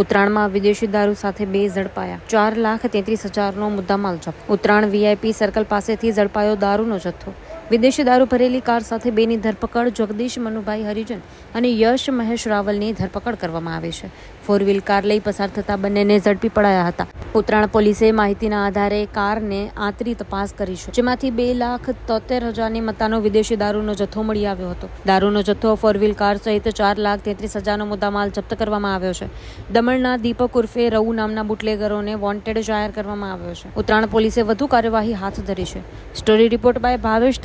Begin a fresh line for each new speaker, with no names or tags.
ઉત્તરાયણમાં વિદેશી દારૂ સાથે બે ઝડપાયા. ચાર લાખ તેત્રીસ હજારનો મુદ્દામાલ જપ્ત. ઉત્તરાયણ વીઆઈપી સર્કલ પાસેથી ઝડપાયો દારૂનો જથ્થો. વિદેશી દારૂ ભરેલી કાર સાથે બેની ધરપકડ, જગદીશ મનુભાઈ હરિજન અને યશ મહેશ રાવલની ધરપકડ કરવામાં આવી છે. ફોર વ્હીલ કાર લઈ પસાર થતા બંનેને ઝડપી પડાયા હતા. ઉત્તરાયણ પોલીસે માહિતીના આધારે કારને આંતરી તપાસ કરી છે. જેમાંથી બે લાખ તોતેર હજારની મતાનો વિદેશી દારૂનો જથ્થો મળી આવ્યો હતો. દારૂનો જથ્થો ફોર વ્હીલ કાર સહિત ચાર લાખ તેત્રીસ હજારનો મુદ્દામાલ જપ્ત કરવામાં આવ્યો છે. દમણના દીપક ઉર્ફે રઉ નામના બુટલેગરોને વોન્ટેડ જાહેર કરવામાં આવ્યો છે. ઉત્તરાયણ પોલીસે વધુ કાર્યવાહી હાથ ધરી છે. Story report by Bhavesh